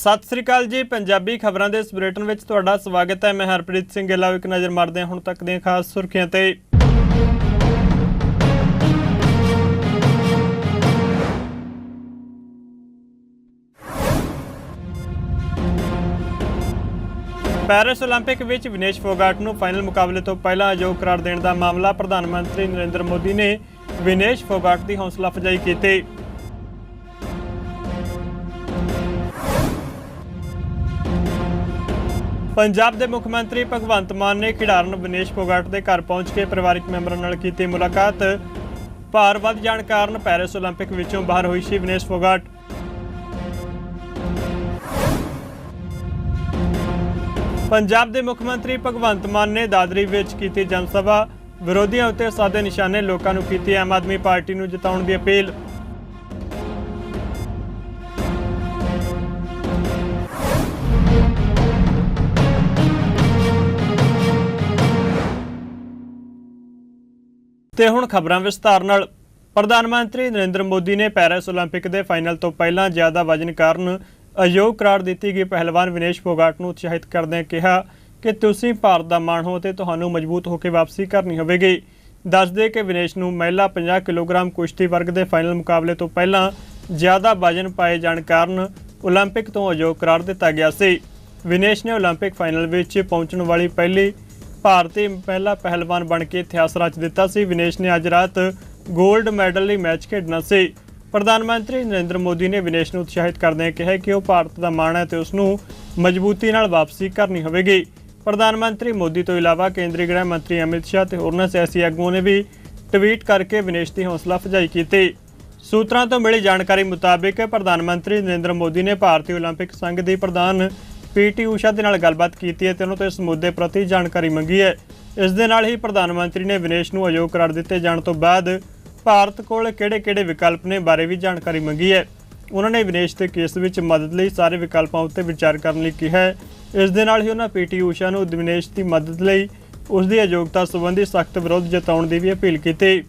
ਸਤਿ ਸ੍ਰੀ ਅਕਾਲ ਜੀ ਪੰਜਾਬੀ ਖਬਰਾਂ ਦੇ ਇਸ ਬੁਲੇਟਿਨ ਵਿੱਚ ਤੁਹਾਡਾ ਸਵਾਗਤ ਹੈ ਮੈਂ ਹਰਪ੍ਰੀਤ ਸਿੰਘ ਗਿੱਲਾ ਇੱਕ ਨਜ਼ਰ ਮਾਰਦੇ ਹਾਂ ਹੁਣ ਤੱਕ ਦੀਆਂ ਖਾਸ ਸੁਰਖੀਆਂ ਤੇ ਪੈਰਿਸ 올림픽 ਵਿੱਚ ਵਿਨੇਸ਼ ਫੋਗਾਟ ਨੂੰ ਫਾਈਨਲ ਮੁਕਾਬਲੇ ਤੋਂ ਪਹਿਲਾਂ ਅਯੋਗ ਕਰਾਰ ਦੇਣ ਦਾ ਮਾਮਲਾ ਪ੍ਰਧਾਨ ਮੰਤਰੀ ਨਰਿੰਦਰ ਮੋਦੀ ਨੇ ਵਿਨੇਸ਼ ਫੋਗਾਟ ਦੀ ਹੌਸਲਾ ਅਫਜ਼ਾਈ ਕੀਤੀ ਪੰਜਾਬ ਦੇ ਮੁੱਖ ਮੰਤਰੀ ਭਗਵੰਤ ਮਾਨ ਨੇ ਖਿਡਾਰਨ ਵਿਨੇਸ਼ ਫੋਗਾਟ ਦੇ ਘਰ ਪਹੁੰਚ ਕੇ ਪਰਿਵਾਰਕ ਮੈਂਬਰਾਂ ਨਾਲ ਕੀਤੀ ਮੁਲਾਕਾਤ ਭਾਰ ਵੱਧ ਜਾਣ ਕਾਰਨ ਪੈਰਿਸ 올림픽 ਵਿੱਚੋਂ ਬਾਹਰ ਹੋਈ ਸੀ ਵਿਨੇਸ਼ ਫੋਗਾਟ ਪੰਜਾਬ ਦੇ ਮੁੱਖ ਮੰਤਰੀ ਭਗਵੰਤ ਮਾਨ ਨੇ ਦਾਦਰੀ ਵਿੱਚ ਕੀਤੀ ਜਨ ਸਭਾ ਵਿਰੋਧੀਆਂ ਉੱਤੇ ਸਾਦੇ ਨਿਸ਼ਾਨੇ ਲੋਕਾਂ ਨੂੰ ਕੀਤੀ ਆਮ ਆਦਮੀ ਪਾਰਟੀ ਨੂੰ ਜਿਤਾਉਣ ਦੀ ਅਪੀਲ ਤੇ ਹੁਣ ਖਬਰਾਂ ਵਿਸਤਾਰ ਨਾਲ ਪ੍ਰਧਾਨ ਮੰਤਰੀ ਨਰਿੰਦਰ ਮੋਦੀ ਨੇ ਪੈਰਿਸ 올림픽 ਦੇ ਫਾਈਨਲ ਤੋਂ ਪਹਿਲਾਂ ਜ਼ਿਆਦਾ ਵਜਨ ਕਾਰਨ ਅਯੋਗ ਕਰਾਰ ਦਿੱਤੀ ਗਈ ਪਹਿਲਵਾਨ ਵਿਨੇਸ਼ ਫੋਗਾਟ ਨੂੰ ਉਤਸ਼ਾਹਿਤ ਕਰਦਿਆਂ ਕਿਹਾ ਕਿ ਤੁਸੀਂ ਭਾਰਤ ਦਾ ਮਾਣ ਹੋ ਤੇ ਤੁਹਾਨੂੰ ਮਜ਼ਬੂਤ ਹੋ ਕੇ ਵਾਪਸੀ ਕਰਨੀ ਹੋਵੇਗੀ ਦੱਸਦੇ ਕਿ ਵਿਨੇਸ਼ ਨੂੰ ਮਹਿਲਾ 50 ਕਿਲੋਗ੍ਰਾਮ ਕੁਸ਼ਤੀ ਵਰਗ ਦੇ ਫਾਈਨਲ ਮੁਕਾਬਲੇ ਤੋਂ ਪਹਿਲਾਂ ਜ਼ਿਆਦਾ ਵਜਨ ਪਾਏ ਜਾਣ ਕਾਰਨ 올림픽 ਤੋਂ ਅਯੋਗ ਕਰਾਰ ਦਿੱਤਾ ਗਿਆ ਸੀ ਵਿਨੇਸ਼ ਨੇ 올림픽 ਫਾਈਨਲ ਵਿੱਚ ਪਹੁੰਚਣ ਵਾਲੀ ਪਹਿਲੀ ਭਾਰਤੀ ਪਹਿਲਾ ਪਹਿਲਵਾਨ ਬਣ ਕੇ ਇਤਿਹਾਸ ਰਚ ਦਿੱਤਾ ਸੀ। ਵਿਨੇਸ਼ ਨੇ ਅੱਜ ਰਾਤ 골ਡ ਮੈਡਲ ਲਈ ਮੈਚ ਖੇਡਣਾ ਸੀ। ਪ੍ਰਧਾਨ ਮੰਤਰੀ ਨਰਿੰਦਰ ਮੋਦੀ ਨੇ ਵਿਨੇਸ਼ ਨੂੰ ਉਤਸ਼ਾਹਿਤ ਕਰਦੇ ਕਿਹਾ ਕਿ ਉਹ ਭਾਰਤ ਦਾ ਮਾਣ ਹੈ ਤੇ ਉਸ ਨੂੰ ਮਜ਼ਬੂਤੀ ਨਾਲ ਵਾਪਸੀ ਕਰਨੀ ਹੋਵੇਗੀ। ਪ੍ਰਧਾਨ ਮੰਤਰੀ ਮੋਦੀ ਤੋਂ ਇਲਾਵਾ ਕੇਂਦਰੀ ਗ੍ਰਹਿ ਮੰਤਰੀ ਅਮਿਤ ਸ਼ਾਹ ਤੇ ਹੋਰਨਾਂ ਸਿਆਸੀ ਆਗੂਆਂ ਨੇ ਵੀ ਟਵੀਟ ਕਰਕੇ ਵਿਨੇਸ਼ ਦੀ ਹੌਸਲਾ ਅਫਜ਼ਾਈ ਕੀਤੀ। ਸੂਤਰਾਂ ਤੋਂ ਮਿਲੀ ਜਾਣਕਾਰੀ ਮੁਤਾਬਕ ਪ੍ਰਧਾਨ ਮੰਤਰੀ ਨਰਿੰਦਰ ਮੋਦੀ ਨੇ ਭਾਰਤੀ 올림픽 ਸੰਘ ਦੀ ਪ੍ਰਧਾਨ ਪੀਟੀ ਊਸ਼ਾ ਦੇ ਨਾਲ ਗੱਲਬਾਤ ਕੀਤੀ ਹੈ ਤੇ ਉਹਨਾਂ ਤੋਂ ਇਸ ਮੁੱਦੇ ਪ੍ਰਤੀ ਜਾਣਕਾਰੀ ਮੰਗੀ ਹੈ। ਇਸ ਦੇ ਨਾਲ ਹੀ ਪ੍ਰਧਾਨ ਮੰਤਰੀ ਨੇ ਵਿਨੇਸ਼ ਨੂੰ ਅਯੋਗ ਕਰਾਰ ਦਿੱਤੇ ਜਾਣ ਤੋਂ ਬਾਅਦ ਭਾਰਤ ਕੋਲ ਕਿਹੜੇ-ਕਿਹੜੇ ਵਿਕਲਪ ਨੇ ਬਾਰੇ ਵੀ ਜਾਣਕਾਰੀ ਮੰਗੀ ਹੈ। ਉਹਨਾਂ ਨੇ ਵਿਨੇਸ਼ ਦੇ ਕੇਸ ਵਿੱਚ ਮਦਦ ਲਈ ਸਾਰੇ ਵਿਕਲਪਾਂ ਉੱਤੇ ਵਿਚਾਰ ਕਰਨ ਲਈ ਕਿਹਾ ਇਸ ਦੇ ਨਾਲ ਹੀ ਉਹਨਾਂ ਪੀਟੀ ਊਸ਼ਾ ਨੂੰ ਵਿਨੇਸ਼ ਦੀ ਮਦਦ ਲਈ ਉਸ ਦੀ ਅਯੋਗਤਾ ਸੰਬੰਧੀ ਸਖਤ ਵਿਰੋਧ ਜਤਾਉਣ ਦੀ ਵੀ ਅਪੀਲ ਕੀਤੀ।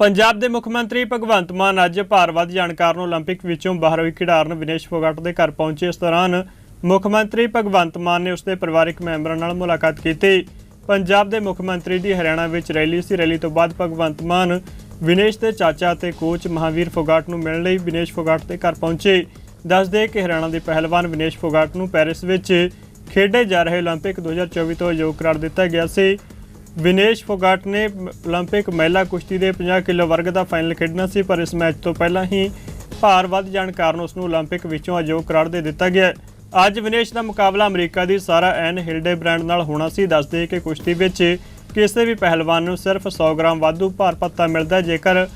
ਪੰਜਾਬ ਦੇ ਮੁੱਖ ਮੰਤਰੀ ਭਗਵੰਤ ਮਾਨ ਅੱਜ ਭਾਰ ਵੱਧ ਜਾਣ ਕਾਰਨ 올림픽 ਵਿੱਚੋਂ ਬਾਹਰ ਹੋਈ ਖਿਡਾਰਨ ਵਿਨੇਸ਼ ਫੋਗਾਟ ਦੇ ਘਰ ਪਹੁੰਚੇ ਇਸ ਦੌਰਾਨ ਮੁੱਖ ਮੰਤਰੀ ਭਗਵੰਤ ਮਾਨ ਨੇ ਉਸਦੇ ਪਰਿਵਾਰਕ ਮੈਂਬਰਾਂ ਨਾਲ ਮੁਲਾਕਾਤ ਕੀਤੀ ਪੰਜਾਬ ਦੇ ਮੁੱਖ ਮੰਤਰੀ ਦੀ ਹਰਿਆਣਾ ਵਿੱਚ ਰੈਲੀ ਸੀ ਰੈਲੀ ਤੋਂ ਬਾਅਦ ਭਗਵੰਤ ਮਾਨ ਵਿਨੇਸ਼ ਦੇ ਚਾਚਾ ਤੇ ਕੋਚ ਮਹਾਵੀਰ ਫੋਗਾਟ ਨੂੰ ਮਿਲਣ ਲਈ ਵਿਨੇਸ਼ ਫੋਗਾਟ ਦੇ ਘਰ ਪਹੁੰਚੇ ਦੱਸਦੇ ਕਿ ਹਰਿਆਣਾ ਦੇ ਪਹਿਲਵਾਨ ਵਿਨੇਸ਼ ਫੋਗਾਟ ਨੂੰ ਪੈਰਿਸ ਵਿੱਚ ਖੇਡੇ ਜਾ ਰਹੇ 올림픽 2024 ਤੋਂ ਅਯੋਗ ਕਰਾਰ ਦਿੱਤਾ ਗਿਆ ਸੀ ਵਿਨੇਸ਼ ਫੋਗਾਟ ਨੇ 올림픽 ਮਹਿਲਾ ਕੁਸ਼ਤੀ ਦੇ 50 ਕਿਲੋ ਵਰਗ ਦਾ ਫਾਈਨਲ ਖੇਡਣਾ ਸੀ, ਪਰ ਇਸ ਮੈਚ ਤੋਂ ਪਹਿਲਾਂ ਹੀ ਭਾਰ ਵੱਧ ਜਾਣ ਕਾਰਨ ਉਸ ਨੂੰ 올림픽 ਵਿੱਚੋਂ ਅਜੋਗ ਕਰਾਰ ਦੇ ਦਿੱਤਾ ਗਿਆ ਅੱਜ ਵਿਨੇਸ਼ ਦਾ ਮੁਕਾਬਲਾ ਅਮਰੀਕਾ ਦੀ ਸਾਰਾ ਐਨ ਹਿਲਡੇ ਬ੍ਰਾਂਡ ਨਾਲ ਹੋਣਾ ਸੀ, ਦੱਸਦੇ ਕਿ ਕੁਸ਼ਤੀ ਵਿੱਚ ਕਿਸੇ ਵੀ ਪਹਿਲਵਾਨ ਨੂੰ ਸਿਰਫ 100 ਗ੍ਰਾਮ ਵਾਧੂ ਭਾਰ ਪੱਤਾ ਮਿਲਦਾ ਜੇਕਰ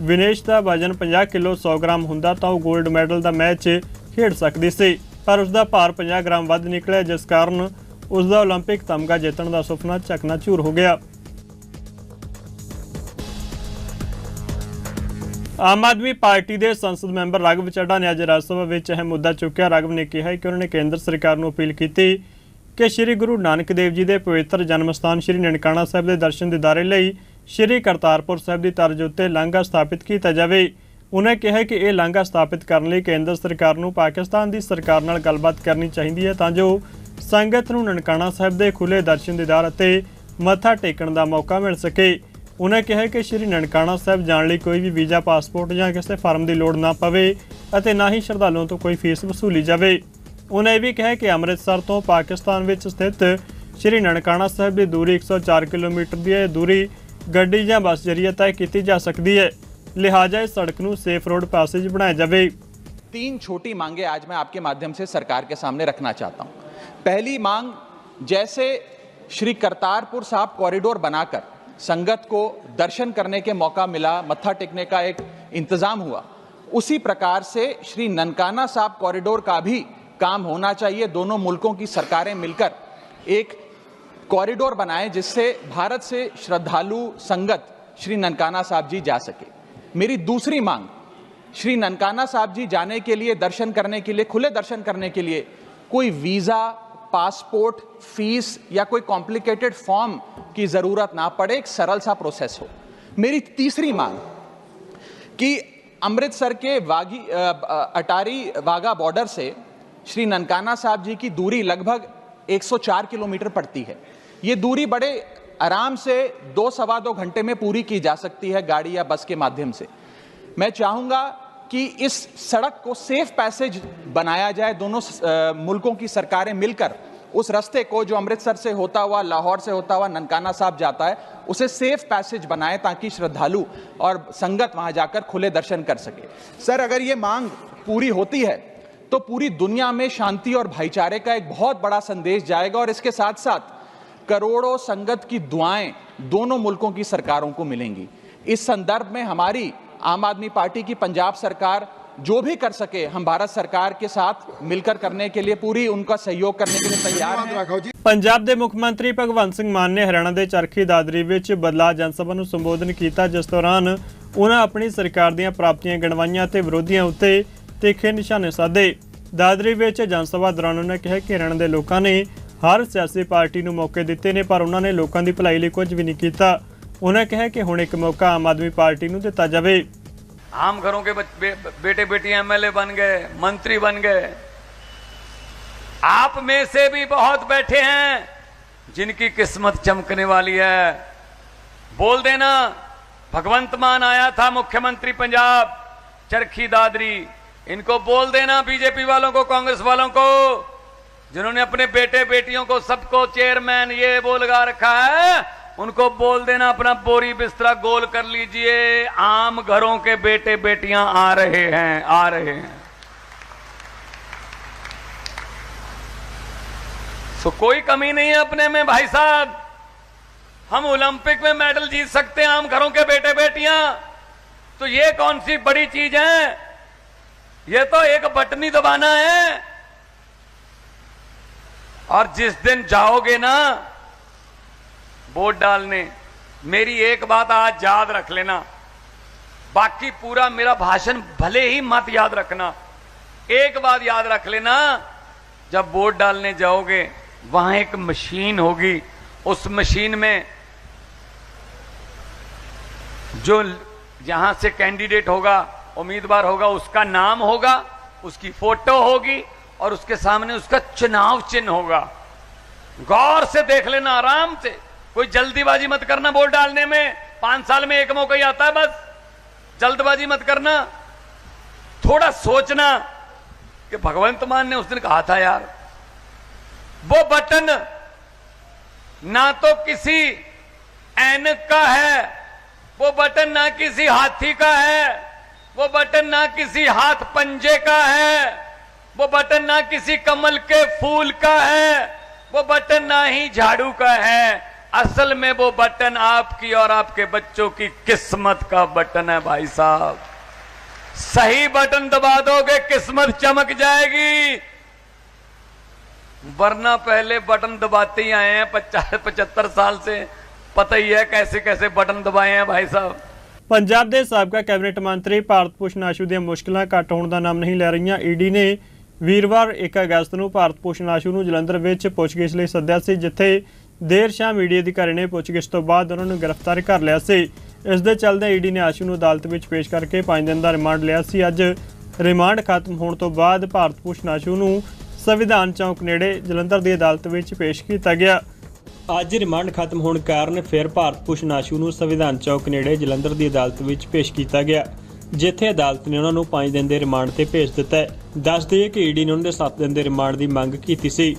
ਵਿਨੇਸ਼ ਦਾ ਵਜਨ 50 ਕਿਲੋ 100 ਗ੍ਰਾਮ ਹੁੰਦਾ ਤਾਂ ਉਹ 골ਡ ਮੈਡਲ ਦਾ ਮੈਚ ਖੇਡ ਸਕਦੀ ਸੀ। ਪਰ ਉਸ ਦਾ ਭਾਰ 50 ਗ੍ਰਾਮ ਵੱਧ ਨਿਕਲਿਆ, ਜਿਸ ਕਾਰਨ ਉਸ ਦਾ 올림픽 ਤਮਗਾ ਜਿੱਤਣ ਦਾ ਸੁਪਨਾ ਚਕਨਾਚੂਰ ਹੋ ਗਿਆ ਆਮ ਆਦਮੀ ਪਾਰਟੀ ਦੇ ਸੰਸਦ ਮੈਂਬਰ ਰਾਘਵ ਚੱਡਾ ਨੇ ਅੱਜ ਰਾਜ ਸਭਾ ਵਿੱਚ ਇਹ ਮੁੱਦਾ ਚੁੱਕਿਆ ਰਾਘਵ ਨੇ ਕਿਹਾ ਕਿ ਉਹਨਾਂ ਨੇ ਕੇਂਦਰ ਸਰਕਾਰ ਨੂੰ ਅਪੀਲ ਕੀਤੀ ਕਿ ਸ੍ਰੀ ਗੁਰੂ ਨਾਨਕ ਦੇਵ ਜੀ ਦੇ ਪਵਿੱਤਰ ਜਨਮ ਸਥਾਨ ਸ੍ਰੀ ਨਨਕਾਣਾ ਸਾਹਿਬ ਦੇ ਦਰਸ਼ਨ ਦਿਦਾਰੇ ਲਈ ਸ੍ਰੀ ਕਰਤਾਰਪੁਰ ਸਾਹਿਬ ਦੀ ਤਰਜ਼ ਉੱਤੇ ਲਾਂਘਾ ਸਥਾਪਿਤ ਕੀਤਾ ਜਾਵੇ ਉਹਨਾਂ ਕਿਹਾ ਕਿ ਇਹ ਲਾਂਘਾ ਸਥਾਪਿਤ ਕਰਨ ਲਈ ਕੇਂਦਰ ਸਰਕਾਰ ਨੂੰ ਪਾਕਿਸਤਾਨ ਦੀ ਸਰਕਾਰ ਨਾਲ ਗੱਲਬਾਤ ਕਰਨੀ ਚਾਹੀਦੀ ਹੈ ਤਾਂ ਜੋ ਸੰਗਤ ਨੂੰ ਨਨਕਾਣਾ ਸਾਹਿਬ ਦੇ ਖੁੱਲੇ ਦਰਸ਼ਨ ਦਿਦਾਰ ਅਤੇ ਮੱਥਾ ਟੇਕਣ ਦਾ ਮੌਕਾ ਮਿਲ ਸਕੇ ਉਹਨਾਂ ਕਿਹਾ ਕਿ ਸ਼੍ਰੀ ਨਨਕਾਣਾ ਸਾਹਿਬ ਜਾਣ ਲਈ ਕੋਈ ਵੀ ਵੀਜ਼ਾ ਪਾਸਪੋਰਟ ਜਾਂ ਕਿਸੇ ਫਾਰਮ ਦੀ ਲੋੜ ਨਾ ਪਵੇ ਅਤੇ ਨਾ ਹੀ ਸ਼ਰਧਾਲੂਆਂ ਤੋਂ ਕੋਈ ਫੀਸ ਵਸੂਲੀ ਜਾਵੇ ਉਹਨਾਂ ਇਹ ਵੀ ਕਿਹਾ ਕਿ ਅੰਮ੍ਰਿਤਸਰ ਤੋਂ ਪਾਕਿਸਤਾਨ ਵਿੱਚ ਸਥਿਤ ਸ਼੍ਰੀ ਨਨਕਾਣਾ ਸਾਹਿਬ ਦੀ ਦੂਰੀ 104 ਕਿਲੋਮੀਟਰ ਦੀ ਹੈ ਇਹ ਦੂਰੀ ਗੱਡੀ ਜਾਂ ਬੱਸ ਜ਼ਰੀਏ ਤੈਅ ਕੀਤੀ ਜਾ ਸਕਦੀ ਹੈ ਲਿਹਾਜ਼ਾ ਇਸ ਸੜਕ ਨੂੰ ਸੇਫ ਰੋਡ ਪੈਸੇਜ ਬਣਾਇਆ ਜਾਵੇ तीन छोटी मांगे आज मैं आपके माध्यम से सरकार के सामने रखना चाहता हूं पहली मांग जैसे श्री करतारपुर साहब कॉरिडोर बनाकर संगत को दर्शन करने के मौका मिला, मत्था टेकने का एक इंतज़ाम हुआ। उसी प्रकार से श्री ननकाना साहब कॉरिडोर का भी काम होना चाहिए। दोनों मुल्कों की सरकारें मिलकर एक कॉरिडोर बनाएँ जिससे भारत से श्रद्धालु संगत श्री ननकाना साहब जी जा सके। मेरी दूसरी मांग, श्री ननकाना साहब जी जाने के लिए, दर्शन करने के लिए, खुले दर्शन करने के लिए कोई वीज़ा पासपोर्ट, फ़ीस या कोई कॉम्प्लिकेटेड फॉर्म की ज़रूरत ना पड़े, एक सरल सा प्रोसेस हो। मेरी तीसरी मांग, कि अमृतसर के वागी अटारी वाघा बॉर्डर से श्री ननकाना साहब जी की दूरी लगभग 104 किलोमीटर पड़ती है। ये दूरी बड़े आराम से दो सवा दो घंटे में पूरी की जा सकती है गाड़ी या बस के माध्यम से। मैं चाहूँगा कि इस सड़क को सेफ़ पैसेज बनाया जाए, दोनों मुल्कों की सरकारें मिलकर। उस रास्ते को जो अमृतसर से होता हुआ, लाहौर से होता हुआ, ननकाना साहब जाता है, उसे सेफ़ पैसेज बनाएँ ताकि श्रद्धालु और संगत वहाँ जाकर खुले दर्शन कर सके। सर, अगर ये मांग पूरी होती है तो पूरी दुनिया में शांति और भाईचारे का एक बहुत बड़ा संदेश जाएगा और इसके साथ साथ करोड़ों संगत की दुआएँ दोनों मुल्कों की सरकारों को मिलेंगी। इस संदर्भ में हमारी आम आदमी पार्टी की पंजाब सरकार जो भी कर सके हम भारत सरकार के साथ मिलकर करने के लिए पूरी उनका सहयोग करने के लिए तैयार हैं ਰੱਖੋ ਜੀ ਪੰਜਾਬ ਦੇ ਮੁੱਖ ਮੰਤਰੀ ਭਗਵੰਤ ਸਿੰਘ ਮਾਨ ਨੇ ਹਰਿਆਣਾ ਦੇ ਚਰਖੀ ਦਾਦਰੀ ਵਿੱਚ ਬਦਲਾ ਜਨਸਭਾ ਨੂੰ ਸੰਬੋਧਨ ਕੀਤਾ ਜਿਸ ਦੌਰਾਨ ਉਹਨਾਂ ਆਪਣੀ ਸਰਕਾਰ ਦੀਆਂ ਪ੍ਰਾਪਤੀਆਂ ਗਣਵਾਈਆਂ ਤੇ ਵਿਰੋਧੀਆਂ ਉੱਤੇ ਤਿੱਖੇ ਨਿਸ਼ਾਨੇ ਸਾਧੇ ਦਾਦਰੀ ਵਿੱਚ ਜਨਸਭਾ ਦੌਰਾਨ ਉਹਨਾਂ ਕਿਹਾ ਕਿ ਹਰਿਆਣਾ ਦੇ ਲੋਕਾਂ ਨੇ ਹਰ ਸਿਆਸੀ ਪਾਰਟੀ ਨੂੰ ਮੌਕੇ ਦਿੱਤੇ ਨੇ ਪਰ ਉਹਨਾਂ ਨੇ ਲੋਕਾਂ ਦੀ ਭਲਾਈ ਲਈ ਕੁਝ ਵੀ ਨਹੀਂ ਕੀਤਾ ਉਹਨਾਂ ਕਿਹਾ ਕਿ ਹੁਣ ਇੱਕ ਮੌਕਾ ਆਮ ਆਦਮੀ ਪਾਰਟੀ ਨੂੰ ਦਿੱਤਾ ਜਾਵੇ आम घरों के बच- बे, बेटे बेटियां एमएलए बन गए मंत्री बन गए आप में से भी बहुत बैठे हैं जिनकी किस्मत चमकने वाली है बोल देना भगवंत मान आया था मुख्यमंत्री पंजाब चरखी दादरी इनको बोल देना बीजेपी वालों को कांग्रेस वालों को जिन्होंने अपने बेटे बेटियों को सबको चेयरमैन ये वो लगा रखा है उनको बोल देना, अपना बोरी बिस्तरा गोल कर लीजिए। आम घरों के बेटे बेटियाँ आ रहे हैं, आ रहे हैं। तो कोई कमी नहीं है अपने में भाई साहब। हम ओलंपिक में मेडल जीत सकते हैं, आम घरों के बेटे बेटियाँ। तो ये कौन सी बड़ी चीज़ है? ये तो एक बटनी दबाना है। और जिस दिन जाओगे ना वोट डालने। मेरी एक बात आज याद रख लेना। बाकी पूरा मेरा भाषण भले ही मत याद रखना। एक बात याद रख लेना, जब वोट डालने जाओगे, वहाँ एक मशीन होगी। उस मशीन में जो यहाँ से कैंडिडेट होगा, उम्मीदवार होगा, उसका नाम होगा, उसकी फ़ोटो होगी, और उसके सामने उसका चुनाव चिन्ह होगा। गौर से देख लेना, आराम से। कोई जल्दीबाजी मत करना वोट डालने में। पाँच साल में एक मौका ही आता है बस। जल्दबाजी मत करना। थोड़ा सोचना कि भगवंत मान ने उस दिन कहा था यार, वो बटन ना तो किसी ऐनक का है, वो बटन ना किसी हाथी का है, वो बटन ना किसी हाथ पंजे का है, वो बटन ना किसी कमल के फूल का है, वो बटन ना ही झाड़ू का है। असल में वो बटन आपकी और आपके बच्चों की किस्मत का बटन है भाई साहब सही बटन दबा दोगे किस्मत चमक जाएगी वरना पहले बटन दबाते ही आए हैं पचास पचहत्तर साल से पता ही है कैसे कैसे बटन दबाए हैं भाई साहब ਪੰਜਾਬ ਦੇ ਸਾਬਕਾ ਕੈਬਨਿਟ ਮੰਤਰੀ ਭਾਰਤ ਭੂਸ਼ਣ ਆਸ਼ੂ ਦੀਆਂ ਮੁਸ਼ਕਲਾਂ ਘੱਟ ਹੋਣ ਦਾ ਨਾਮ ਨਹੀਂ ਲੈ ਰਹੀਆਂ ਈਡੀ ਨੇ ਵੀਰਵਾਰ 1 ਅਗਸਤ ਨੂੰ ਭਾਰਤ ਭੂਸ਼ਣ ਆਸ਼ੂ ਨੂੰ ਜਲੰਧਰ ਵਿੱਚ ਪੁੱਛਗਿੱਛ ਲਈ ਸੱਦਿਆ ਸੀ ਜਿੱਥੇ ਦੇਰ ਸ਼ਾਮ ਮੀਡੀਆ ਅਧਿਕਾਰੀ ਨੇ ਪੁੱਛਗਿੱਛ ਤੋਂ ਬਾਅਦ ਉਹਨਾਂ ਨੂੰ ਗ੍ਰਿਫਤਾਰ ਕਰ ਲਿਆ ਸੀ। ਇਸ ਦੇ ਚੱਲਦੇ ਈਡੀ ਨੇ ਆਸ਼ੂ ਨੂੰ ਅਦਾਲਤ ਵਿੱਚ ਪੇਸ਼ ਕਰਕੇ 5 ਦਿਨ ਦਾ ਰਿਮਾਂਡ ਲਿਆ ਸੀ। ਅੱਜ ਰਿਮਾਂਡ ਖਤਮ ਹੋਣ ਤੋਂ ਬਾਅਦ ਭਾਰਤ ਭੂਸ਼ਣ ਆਸ਼ੂ ਨੂੰ ਸੰਵਿਧਾਨ ਚੌਕ ਨੇੜੇ ਜਲੰਧਰ ਦੀ ਅਦਾਲਤ ਵਿੱਚ ਪੇਸ਼ ਕੀਤਾ ਗਿਆ। ਅੱਜ ਰਿਮਾਂਡ ਖਤਮ ਹੋਣ ਕਾਰਨ ਫਿਰ ਭਾਰਤ ਭੂਸ਼ਣ ਆਸ਼ੂ ਨੂੰ ਸੰਵਿਧਾਨ ਚੌਕ ਨੇੜੇ ਜਲੰਧਰ ਦੀ ਅਦਾਲਤ ਵਿੱਚ ਪੇਸ਼ ਕੀਤਾ ਗਿਆ, ਜਿੱਥੇ ਅਦਾਲਤ ਨੇ ਉਹਨਾਂ ਨੂੰ 5 ਦਿਨ ਦੇ ਰਿਮਾਂਡ ਤੇ ਭੇਜ ਦਿੱਤਾ ਹੈ। ਦੱਸ ਦਈਏ ਕਿ ਈਡੀ ਨੇ ਉਹਨਾਂ ਦੇ 7 ਦਿਨ ਦੇ ਰਿਮਾਂਡ ਦੀ ਮੰਗ ਕੀਤੀ ਸੀ।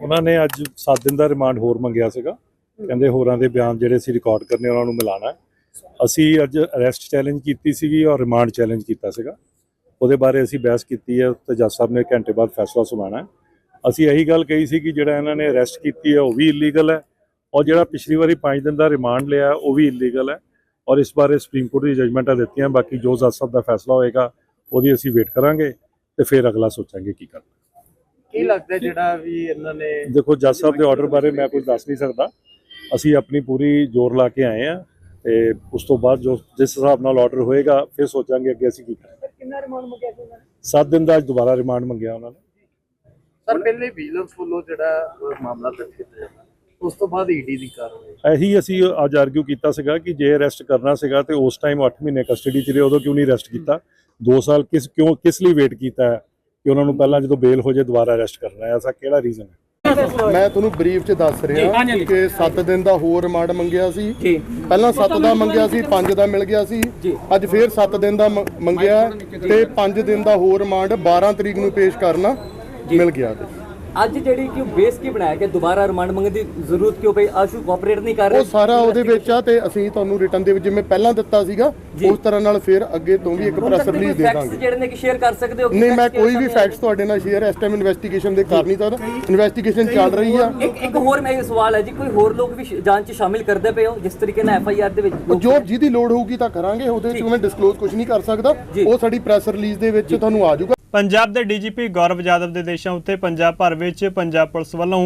ਉਹਨਾਂ ਨੇ ਅੱਜ 7 ਦਿਨ ਦਾ ਰਿਮਾਂਡ ਹੋਰ ਮੰਗਿਆ ਸੀਗਾ। ਕਹਿੰਦੇ ਹੋਰਾਂ ਦੇ ਬਿਆਨ ਜਿਹੜੇ ਸੀ ਰਿਕਾਰਡ ਕਰਨੇ ਉਹਨਾਂ ਨੂੰ ਮਿਲਾਣਾ ਅਸੀਂ ਅੱਜ ਅਰੈਸਟ ਚੈਲੰਜ ਕੀਤੀ ਸੀਗੀ ਔਰ ਰਿਮਾਂਡ ਚੈਲੰਜ ਕੀਤਾ ਸੀਗਾ। ਉਹਦੇ ਬਾਰੇ ਅਸੀਂ ਬਹਿਸ ਕੀਤੀ ਹੈ, ਤੇ ਜੱਜ ਸਾਹਿਬ ਨੇ ਘੰਟੇ ਬਾਅਦ ਫੈਸਲਾ ਸੁਣਾਉਣਾ ਅਸੀਂ ਇਹੀ ਗੱਲ ਕਹੀ ਸੀ ਕਿ ਜਿਹੜਾ ਇਹਨਾਂ ਨੇ ਅਰੈਸਟ ਕੀਤੀ ਹੈ, ਉਹ ਵੀ ਇਲੀਗਲ ਹੈ ਔਰ ਜਿਹੜਾ ਪਿਛਲੀ ਵਾਰੀ 5 ਦਿਨ ਦਾ ਰਿਮਾਂਡ ਲਿਆ, ਉਹ ਵੀ ਇਲੀਗਲ ਹੈ ਔਰ ਇਸ ਬਾਰੇ ਸੁਪਰੀਮ ਕੋਰਟ ਦੀ ਜਜਮੈਂਟਾਂ ਦਿੱਤੀਆਂ। ਬਾਕੀ ਜੋ ਜੱਜ ਸਾਹਿਬ ਦਾ ਫੈਸਲਾ ਹੋਏਗਾ, ਉਹਦੀ ਅਸੀਂ ਵੇਟ ਕਰਾਂਗੇ ਤੇ ਫਿਰ ਅਗਲਾ ਸੋਚਾਂਗੇ ਕੀ ਕਰਨਾ। ਕੀ ਲੱਗਦਾ ਜਿਹੜਾ ਵੀ ਇਹਨਾਂ ਨੇ ਦੇਖੋ ਜੱਜ ਸਾਹਿਬ ਦੇ ਆਰਡਰ ਬਾਰੇ ਮੈਂ ਕੁਝ ਦੱਸ ਨਹੀਂ ਸਕਦਾ। ਅਸੀਂ ਆਪਣੀ ਪੂਰੀ ਜ਼ੋਰ ਲਾ ਕੇ ਆਏ ਆ ਤੇ ਉਸ ਤੋਂ ਬਾਅਦ ਜੋ ਜਿਸ ਹਿਸਾਬ ਨਾਲ ਆਰਡਰ ਹੋਏਗਾ ਫਿਰ ਸੋਚਾਂਗੇ ਅੱਗੇ ਅਸੀਂ ਕੀ ਕਰਾਂਗੇ। ਕਿੰਨਾ ਰਿਮਾਂਡ ਮੰਗਿਆ ਸੀ ਉਹਨਾਂ ਨੇ? 7 ਦਿਨ ਦਾ ਅੱਜ ਦੁਬਾਰਾ ਰਿਮਾਂਡ ਮੰਗਿਆ ਉਹਨਾਂ ਨੇ। ਸਰ ਪਹਿਲੇ ਵਿਜੀਲੈਂਸ ਵੱਲੋਂ ਜਿਹੜਾ ਮਾਮਲਾ ਦਰਜ ਕੀਤਾ ਜਾਂਦਾ ਉਸ ਤੋਂ ਬਾਅਦ ਈਡੀ ਦੀ ਕਾਰਵਾਈ। ਇਹੀ ਅਸੀਂ ਅੱਜ ਆਰਗੂ ਕੀਤਾ ਸੀਗਾ ਕਿ ਜੇ ਅਰੈਸਟ ਕਰਨਾ ਸੀਗਾ ਤੇ ਉਸ ਟਾਈਮ 8 ਮਹੀਨੇ ਕਸਟਡੀ 'ਚ ਰਹੇ ਉਦੋਂ ਕਿਉਂ ਨਹੀਂ ਅਰੈਸਟ ਕੀਤਾ? 2 ਸਾਲ ਕਿਸ ਕਿਉਂ ਕਿਸ ਲਈ ਵੇਟ ਕੀਤਾ ਹੈ? ਕਿ ਉਹਨਾਂ ਨੂੰ ਪਹਿਲਾਂ ਜਦੋਂ ਬੇਲ ਹੋ ਜਾਏ ਦੁਬਾਰਾ ਅਰੈਸਟ ਕਰਨਾ ਹੈ ਐਸਾ ਕਿਹੜਾ ਰੀਜ਼ਨ ਹੈ? ਮੈਂ ਤੁਹਾਨੂੰ ਬਰੀਫ ਚ ਦੱਸ ਰਿਹਾ ਕਿ 7 ਦਿਨ ਦਾ ਹੋਰ ਰਿਮਾਂਡ ਮੰਗਿਆ ਸੀ। ਜੀ। ਪਹਿਲਾਂ 7 ਦਾ ਮੰਗਿਆ ਸੀ 5 ਦਾ ਮਿਲ ਗਿਆ ਸੀ। ਅੱਜ ਫੇਰ 7 ਦਿਨ ਦਾ ਮੰਗਿਆ ਤੇ 5 ਦਿਨ ਦਾ ਹੋਰ ਰਿਮਾਂਡ 12 ਤਰੀਕ ਨੂੰ ਪੇਸ਼ ਕਰਨਾ ਮਿਲ ਗਿਆ ਤੇ। ਅੱਜ ਜਿਹੜੀ ਕਿ ਬੇਸ ਕੀ ਬਣਾਇਆ ਕਿ ਦੁਬਾਰਾ ਰਿਮਾਂਡ ਮੰਗਣ ਦੀ ਜ਼ਰੂਰਤ ਕਿਉਂ ਪਈ? ਆਸ਼ੂ ਕੋਆਪਰੇਟ ਨਹੀਂ ਕਰ ਰਹੇ। ਉਹ ਸਾਰਾ ਉਹਦੇ ਵਿੱਚ ਆ ਤੇ ਅਸੀਂ ਤੁਹਾਨੂੰ ਰਿਟਰਨ ਦੇ ਵਿੱਚ ਜਿਵੇਂ ਪਹਿਲਾਂ ਦਿੱਤਾ ਸੀਗਾ ਉਸ ਤਰ੍ਹਾਂ ਨਾਲ ਫੇਰ ਅੱਗੇ ਤੋਂ ਵੀ ਇੱਕ ਪ੍ਰੈਸ ਰਿਲੀਜ਼ ਦੇ ਦਾਂਗੇ। ਜਿਹੜੇ ਨੇ ਕਿ ਸ਼ੇਅਰ ਕਰ ਸਕਦੇ ਹੋ? ਨਹੀਂ ਮੈਂ ਕੋਈ ਵੀ ਫੈਕਟਸ ਤੁਹਾਡੇ ਨਾਲ ਸ਼ੇਅਰ ਇਸ ਟਾਈਮ ਇਨਵੈਸਟੀਗੇਸ਼ਨ ਦੇ ਕਰ ਨਹੀਂ ਸਕਦਾ ਇਨਵੈਸਟੀਗੇਸ਼ਨ ਚੱਲ ਰਹੀ ਆ। ਇੱਕ ਇੱਕ ਹੋਰ ਮੈਂ ਇਹ ਸਵਾਲ ਹੈ ਜੀ ਕੋਈ ਹੋਰ ਲੋਕ ਵੀ ਜਾਂਚ ਚ ਸ਼ਾਮਿਲ ਕਰਦੇ ਪਏ ਹੋ? ਜਿਸ ਤਰੀਕੇ ਨਾਲ ਐਫ ਆਈ ਆਰ ਦੇ ਵਿੱਚ ਜੋ ਜਿਹਦੀ ਲੋੜ ਹੋਊਗੀ ਤਾਂ ਕਰਾਂਗੇ ਉਹਦੇ ਵਿੱਚ ਮੈਂ ਡਿਸਕਲੋਜ਼ ਕੁਝ ਨਹੀਂ ਕਰ ਸਕਦਾ। ਉਹ ਸਾਡੀ ਪ੍ਰੈਸ ਰਿਲੀਜ਼ ਦੇ ਵਿੱਚ ਤੁਹਾਨੂੰ ਆ ਜਾਊਗਾ। ਪੰਜਾਬ ਦੇ ਡੀਜੀਪੀ ਗੌਰਵ ਯਾਦਵ ਦੇ ਦੇਸ਼ਾਂ ਉੱਤੇ ਪੰਜਾਬ ਭਰ ਵਿੱਚ ਪੰਜਾਬ ਪੁਲਿਸ ਵੱਲੋਂ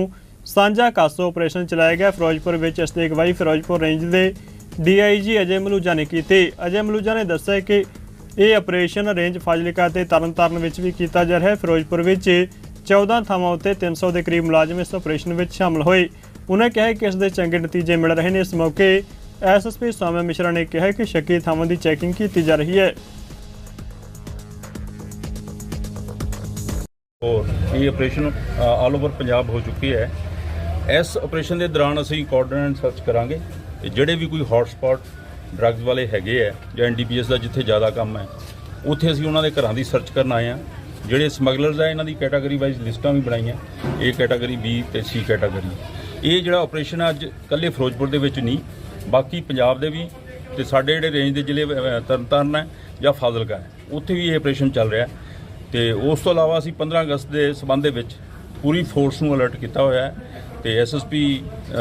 ਸਾਂਝਾ ਕਾਸੋ ਆਪਰੇਸ਼ਨ ਚਲਾਇਆ ਗਿਆ। ਫਿਰੋਜ਼ਪੁਰ ਵਿੱਚ ਇਸ ਦੀ ਅਗਵਾਈ ਫਿਰੋਜ਼ਪੁਰ ਰੇਂਜ ਦੇ ਡੀਆਈਜੀ ਅਜੇ ਮਲੂਜਾ ਨੇ ਕੀਤੀ। ਅਜੇ ਮਲੂਜਾ ਨੇ ਦੱਸਿਆ ਕਿ ਇਹ ਆਪਰੇਸ਼ਨ ਰੇਂਜ ਫਾਜ਼ਿਲਕਾ ਤੇ ਤਰਨਤਾਰਨ ਵਿੱਚ ਵੀ ਕੀਤਾ ਜਾ ਰਿਹਾ ਹੈ। ਫਿਰੋਜ਼ਪੁਰ ਵਿੱਚ 14 ਥਾਵਾਂ ਉੱਤੇ 300 ਦੇ ਕਰੀਬ ਮੁਲਾਜ਼ਮ ਇਸ ਆਪਰੇਸ਼ਨ ਵਿੱਚ ਸ਼ਾਮਲ ਹੋਏ। ਉਹਨਾਂ ਕਿਹਾ ਕਿ ਇਸ ਦੇ ਚੰਗੇ ਨਤੀਜੇ ਮਿਲ ਰਹੇ ਨੇ। ਇਸ ਮੌਕੇ ਐਸਐਸਪੀ ਸੌਮਿਆ ਮਿਸ਼ਰਾ ਨੇ ਕਿਹਾ ਕਿ ਸ਼ੱਕੀ ਥਾਵਾਂ ਦੀ ਚੈਕਿੰਗ ਕੀਤੀ ਜਾ ਰਹੀ ਹੈ। ਔਰ ਇਹ ਆਪਰੇਸ਼ਨ ਆਲ ਓਵਰ ਪੰਜਾਬ ਹੋ ਚੁੱਕੀ ਹੈ। ਇਸ ਆਪਰੇਸ਼ਨ ਦੇ ਦੌਰਾਨ ਅਸੀਂ ਕੋਆਰਡੀਨੇਟ ਸਰਚ ਕਰਾਂਗੇ। ਤੇ ਜਿਹੜੇ ਵੀ ਕੋਈ ਹੌਟ ਸਪੌਟ ਡਰੱਗਸ ਵਾਲੇ ਹੈਗੇ ਆ, ਜਾਂ ਐਨਡੀਪੀਐਸ ਦਾ ਜਿੱਥੇ ਜ਼ਿਆਦਾ ਕੰਮ ਹੈ, ਉੱਥੇ ਅਸੀਂ ਉਹਨਾਂ ਦੇ ਘਰਾਂ ਦੀ ਸਰਚ ਕਰਨ ਆਏ ਆ ਜਿਹੜੇ ਸਮਗਲਰਸ ਆ, ਇਹਨਾਂ ਦੀ ਕੈਟਾਗਰੀ ਵਾਈਜ਼ ਲਿਸਟਾਂ ਵੀ ਬਣਾਈਆਂ। ਇਹ ਕੈਟਾਗਰੀ ਬੀ ਤੇ ਸੀ ਕੈਟਾਗਰੀ ਇਹ ਜਿਹੜਾ ਆਪਰੇਸ਼ਨ ਅੱਜ ਕੱਲੇ ਫਿਰੋਜ਼ਪੁਰ ਦੇ ਵਿੱਚ ਨਹੀਂ, ਬਾਕੀ ਪੰਜਾਬ ਦੇ ਵੀ ਤੇ ਸਾਡੇ ਜਿਹੜੇ ਰੇਂਜ ਦੇ ਜ਼ਿਲ੍ਹੇ ਤਰਨਤਾਰਨ ਹੈ ਜਾਂ ਫਾਜ਼ਿਲਕਾ ਹੈ, ਉੱਥੇ ਵੀ ਇਹ ਆਪਰੇਸ਼ਨ ਚੱਲ ਰਿਹਾ। ਹੈ ਤੇ ਉਸ ਤੋਂ ਇਲਾਵਾ ਅਸੀਂ 15 ਅਗਸਤ ਦੇ ਸਬੰਧ ਦੇ ਵਿੱਚ ਪੂਰੀ ਫੋਰਸ ਨੂੰ ਅਲਰਟ ਕੀਤਾ ਹੋਇਆ ਹੈ ਤੇ ਐਸਐਸਪੀ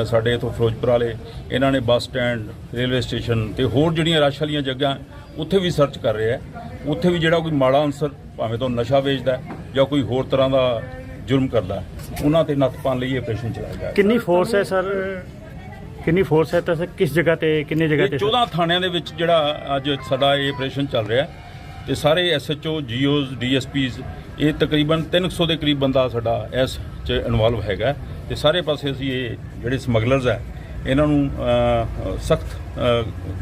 ਸਾਡੇ ਇਥੋਂ ਫਿਰੋਜ਼ਪੁਰ ਵਾਲੇ ਇਹਨਾਂ ਨੇ ਬੱਸ ਸਟੈਂਡ ਰੇਲਵੇ ਸਟੇਸ਼ਨ ਤੇ ਹੋਰ ਜਿਹੜੀਆਂ ਰਸ਼ ਵਾਲੀਆਂ ਜਗ੍ਹਾ ਉੱਥੇ ਵੀ ਸਰਚ ਕਰ ਰਹੇ ਉੱਥੇ ਵੀ ਜਿਹੜਾ ਕੋਈ ਮਾੜਾ ਅਨਸਰ ਭਾਵੇਂ ਤੋਂ ਨਸ਼ਾ ਵੇਚਦਾ ਹੈ ਜਾਂ ਕੋਈ ਹੋਰ ਤਰ੍ਹਾਂ ਦਾ ਜੁਰਮ ਕਰਦਾ ਉਹਨਾਂ ਤੇ ਨੱਥ ਪਾਉਣ ਲਈ ਇਹ ਆਪਰੇਸ਼ਨ ਚਲਾਇਆ ਰਿਹਾ ਕਿੰਨੀ ਫੋਰਸ ਹੈ ਸਰ? ਕਿੰਨੀ ਫੋਰਸ ਹੈ ਤਾਂ ਸਰ? ਕਿਸ ਜਗ੍ਹਾ ਤੇ ਕਿੰਨੇ ਜਗ੍ਹਾ ਤੇ 14 ਥਾਣਿਆਂ ਦੇ ਵਿੱਚ ਜਿਹੜਾ ਅੱਜ ਸਾਡਾ ਇਹ ਆਪਰੇਸ਼ਨ ਚੱਲ ਰਿਹਾ ਹੈ। ਤੇ ਸਾਰੇ ਐਸਐਚਓ ਜੀਓਜ਼ ਡੀਐਸਪੀਜ਼ ਇਹ ਤਕਰੀਬਨ 300 ਦੇ ਕਰੀਬ ਬੰਦਾ ਸਾਡਾ ਇਸ ਚ ਇਨਵੋਲਵ ਹੈਗਾ ਤੇ ਸਾਰੇ ਪਾਸੇ ਅਸੀਂ ਇਹ ਜਿਹੜੇ ਸਮਗਲਰਸ ਹੈ ਇਹਨਾਂ ਨੂੰ ਸਖਤ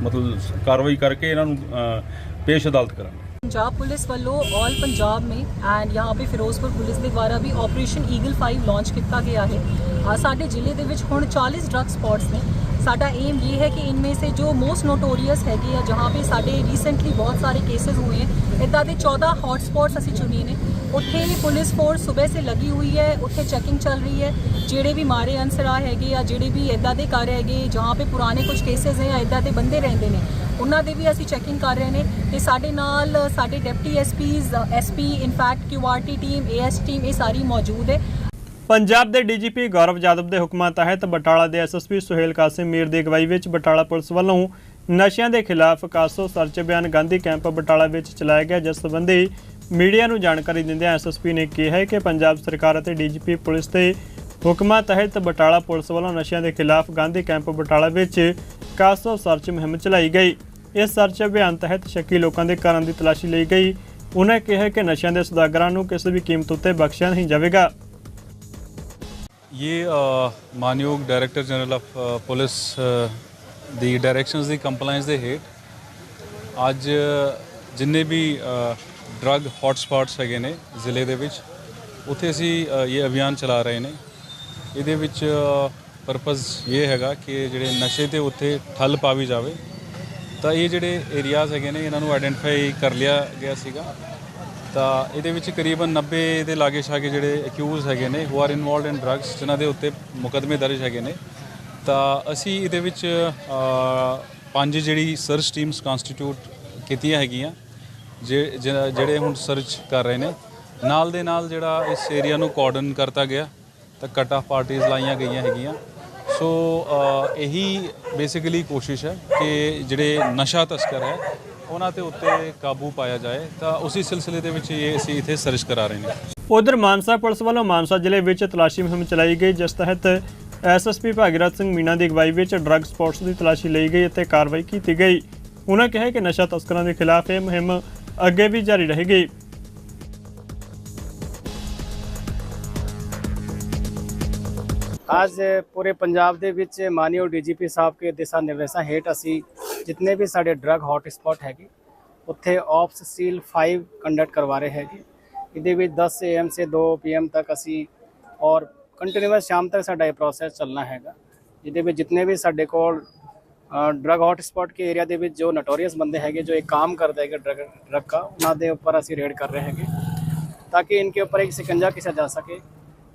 ਮਤਲਬ ਕਾਰਵਾਈ ਕਰਕੇ ਇਹਨਾਂ ਨੂੰ ਅ, ਪੇਸ਼ ਅਦਾਲਤ ਕਰਾਂਗੇ ਪੰਜਾਬ ਪੁਲਿਸ ਵੱਲੋਂ ਆਲ ਪੰਜਾਬ में ਐਂਡ यहाँ पे ਫਿਰੋਜ਼ਪੁਰ ਪੁਲਿਸ ਦੇ ਦੁਆਰਾ ਵੀ ਆਪਰੇਸ਼ਨ ਈਗਲ 5 ਲਾਂਚ ਕੀਤਾ ਗਿਆ ਹੈ ਆ ਸਾਡੇ ਜ਼ਿਲ੍ਹੇ ਦੇ ਵਿੱਚ ਹੁਣ 40 ਡਰੱਗ ਸਪੌਟਸ ਨੇ ਸਾਡਾ ਏਮ ਇਹ ਹੈ ਕਿ ਇਨਮੇ ਸੇ ਜੋ ਮੋਸਟ ਨੋਟੋਰੀਅਸ ਹੈਗੇ ਆ, ਜਹਾਂ ਪੇ ਸਾਡੇ ਰੀਸੈਂਟਲੀ ਬਹੁਤ ਸਾਰੇ ਕੇसेस ਹੋਏ ਹੈ ਇਦਾਂ ਦੇ 14 ਹੌਟ ਸਪੌਟਸ ਅਸੀਂ ਚੁਣੀ ਨੇ। ਉੱਥੇ ਪੁਲਿਸ ਫੋਰਸ ਸਵੇਰ ਸੇ ਲੱਗੀ ਹੋਈ ਹੈ, ਉੱਥੇ ਚੈਕਿੰਗ ਚੱਲ ਰਹੀ ਹੈ। ਜਿਹੜੇ ਵੀ ਮਾਰੇ ਅਨਸਰਾ ਹੈਗੇ ਆ, ਜਿਹੜੇ ਵੀ ਇਦਾਂ ਦੇ ਕਰ ਹੈਗੇ, ਜਹਾਂ ਪੇ ਪੁਰਾਣੇ ਕੁਝ ਕੇसेस ਹੈ ਇਦਾਂ ਦੇ ਬੰਦੇ ਰਹਿੰਦੇ ਨੇ, ਉਹਨਾਂ ਦੇ ਵੀ ਅਸੀਂ ਚੈਕਿੰਗ ਕਰ ਰਹੇ ਨੇ ਤੇ ਸਾਡੇ ਨਾਲ ਸਾਡੇ deputy SPs SP in fact QRT team AS team ਇਹ ਸਾਰੀ ਮੌਜੂਦ ਹੈ। ਪੰਜਾਬ ਦੇ ਡੀਜੀਪੀ ਗੌਰਵ ਯਾਦਵ ਦੇ ਹੁਕਮਾਂ ਤਹਿਤ ਬਟਾਲਾ ਦੇ ਐਸਐਸਪੀ ਸੁਹੇਲ ਕਾਸਿਮ ਮੀਰ ਦੀ ਅਗਵਾਈ ਵਿੱਚ ਬਟਾਲਾ ਪੁਲਿਸ ਵੱਲੋਂ ਨਸ਼ਿਆਂ ਦੇ ਖਿਲਾਫ ਕਾਸੋ ਸਰਚ ਅਭਿਆਨ ਗਾਂਧੀ ਕੈਂਪ ਬਟਾਲਾ ਵਿੱਚ ਚਲਾਇਆ ਗਿਆ, ਜਿਸ ਸੰਬੰਧੀ ਮੀਡੀਆ ਨੂੰ ਜਾਣਕਾਰੀ ਦਿੰਦਿਆਂ ਐਸਐਸਪੀ ਨੇ ਕਿਹਾ ਕਿ ਪੰਜਾਬ ਸਰਕਾਰ ਅਤੇ ਡੀਜੀਪੀ ਪੁਲਿਸ ਦੇ ਹੁਕਮਾਂ ਤਹਿਤ ਬਟਾਲਾ ਪੁਲਿਸ ਵੱਲੋਂ ਨਸ਼ਿਆਂ ਦੇ ਖਿਲਾਫ ਗਾਂਧੀ ਕੈਂਪ ਬਟਾਲਾ ਵਿੱਚ ਕਾਸੋ ਸਰਚ ਮੁਹਿੰਮ ਚਲਾਈ ਗਈ। ਇਸ ਸਰਚ ਅਭਿਆਨ ਤਹਿਤ ਸ਼ੱਕੀ ਲੋਕਾਂ ਦੇ ਘਰਾਂ ਦੀ ਤਲਾਸ਼ੀ ਲਈ ਗਈ। ਉਹਨਾਂ ਕਿਹਾ ਕਿ ਨਸ਼ਿਆਂ ਦੇ ਸੁਦਾਗਰਾਂ ਨੂੰ ਕਿਸੇ ਵੀ ਕੀਮਤ ਉੱਤੇ ਬਖਸ਼ਿਆ ਨਹੀਂ ਜਾਵੇਗਾ। ਇਹ ਮਾਨਯੋਗ ਡਾਇਰੈਕਟਰ ਜਨਰਲ ਆਫ ਪੁਲਿਸ ਦੀ ਡਾਇਰੈਕਸ਼ਨਸ ਦੀ ਕੰਪਲਾਈਂਸ ਦੇ ਹੇਠ ਅੱਜ ਜਿੰਨੇ ਵੀ ਡਰੱਗ ਹੌਟ ਹੈਗੇ ਨੇ ਜ਼ਿਲ੍ਹੇ ਦੇ ਵਿੱਚ ਉੱਥੇ ਅਸੀਂ ਇਹ ਅਭਿਆਨ ਚਲਾ ਰਹੇ ਨੇ ਇਹਦੇ ਵਿੱਚ ਪਰਪਸ ਇਹ ਹੈਗਾ ਕਿ ਜਿਹੜੇ ਨਸ਼ੇ ਤੇ ਉੱਥੇ ਠੱਲ ਪਾਵੀ ਜਾਵੇ ਤਾਂ ਇਹ ਜਿਹੜੇ ਏਰੀਆਜ਼ ਹੈਗੇ ਨੇ ਇਹਨਾਂ ਨੂੰ ਆਇਡੈਂਟੀਫਾਈ ਕਰ ਲਿਆ ਗਿਆ ਸੀਗਾ ਤਾਂ ਇਹਦੇ ਵਿੱਚ ਕਰੀਬਨ 90 ਦੇ ਲਾਗੇ ਛਾਗੇ ਜਿਹੜੇ ਅਕਿਊਜ਼ ਹੈਗੇ ਨੇ who are involved in drugs ਜਿਨ੍ਹਾਂ ਦੇ ਉੱਤੇ ਮੁਕੱਦਮੇ ਦਰਜ ਹੈਗੇ ਨੇ। ਤਾਂ ਅਸੀਂ ਇਹਦੇ ਵਿੱਚ ਪੰਜ ਜਿਹੜੀ ਸਰਚ ਟੀਮਸ ਕਨਸਟੀਟਿਊਟ ਕੀਤੀਆਂ ਹੈਗੀਆਂ, ਜੇ- ਜਿਹੜੇ ਹੁਣ ਸਰਚ ਕਰ ਰਹੇ ਨੇ। ਨਾਲ ਦੇ ਨਾਲ ਜਿਹੜਾ ਇਸ ਏਰੀਆ ਨੂੰ ਕੋਆਰਡਨ ਕਰਤਾ ਗਿਆ, ਤਾਂ ਕਟ ਆਫ ਪਾਰਟੀਆਂ ਲਾਈਆਂ ਗਈਆਂ ਹੈਗੀਆਂ। ਸੋ ਇਹੀ ਬੇਸਿਕਲੀ ਕੋਸ਼ਿਸ਼ ਹੈ ਕਿ ਜਿਹੜੇ ਨਸ਼ਾ ਤਸਕਰ ਹੈ ਉਹਨਾਂ ਤੇ ਉੱਤੇ ਕਾਬੂ ਪਾਇਆ ਜਾਏ ਤਾਂ ਉਸੇ ਸਿਲਸਿਲੇ ਦੇ ਵਿੱਚ ਇਹ ਅਸੀਂ ਇੱਥੇ ਸਰਚ ਕਰਾ ਰਹੇ ਨੇ। ਉਧਰ ਮਾਨਸਾ ਪੁਲਿਸ ਵੱਲੋਂ ਮਾਨਸਾ ਜ਼ਿਲ੍ਹੇ ਵਿੱਚ ਤਲਾਸ਼ੀ ਮੁਹਿੰਮ ਚਲਾਈ ਗਈ ਜਿਸ ਤਹਿਤ S S P Bhagirath Singh Meena ਦੀ ਅਗਵਾਈ ਵਿੱਚ ਡਰੱਗ ਸਪੌਟਸ ਦੀ ਤਲਾਸ਼ੀ ਲਈ ਗਈ ਅਤੇ ਕਾਰਵਾਈ ਕੀਤੀ ਗਈ। ਉਹਨਾਂ ਕਿਹਾ ਕਿ ਨਸ਼ਾ ਤਸਕਰਾਂ ਦੇ ਖਿਲਾਫ ਇਹ ਮੁਹਿੰਮ ਅੱਗੇ ਵੀ ਜਾਰੀ ਰਹੇਗੀ। ਅੱਜ ਪੂਰੇ ਪੰਜਾਬ ਦੇ ਵਿੱਚ ਮਾਨਯੋਗ ਡੀਜੀਪੀ ਸਾਹਿਬ ਕੇ ਦਿਸ਼ਾ ਨਿਰਦੇਸ਼ਾਂ ਹੇਠ ਅਸੀਂ ਜਿੰਨੇ ਵੀ ਸਾਡੇ ਡਰੱਗ ਹੌਟ ਸਪੌਟ ਹੈਗੇ ਉੱਥੇ ਆਫਸ ਸੀਲ 5 ਕੰਡਕਟ ਕਰਵਾ ਰਹੇ ਹੈਗੇ ਇਹਦੇ ਵਿੱਚ 10 AM ਸੇ 2 PM ਤੱਕ ਅਸੀਂ ਔਰ ਕੰਟੀਨਿਊਸ ਸ਼ਾਮ ਤੱਕ ਸਾਡਾ ਇਹ ਪ੍ਰੋਸੈਸ ਚੱਲਣਾ ਹੈਗਾ ਜਿਹਦੇ ਵਿੱਚ ਜਿੰਨੇ ਵੀ ਸਾਡੇ ਕੋਲ ਡਰੱਗ ਹੌਟ ਸਪੌਟ ਕੇ ਏਰੀਆ ਦੇ ਵਿੱਚ ਜੋ ਨੋਟੋਰੀਅਸ ਬੰਦੇ ਹੈਗੇ ਜੋ ਇਹ ਕੰਮ ਕਰਦੇ ਹੈਗੇ ਡਰੱਗ ਡਰੱਗ का ਉਹਨਾਂ ਦੇ ਉੱਪਰ ਅਸੀਂ ਰੇਡ ਕਰ ਰਹੇ ਹੈਗੇ ताकि इनके ऊपर एक शिकंजा किसा जा सके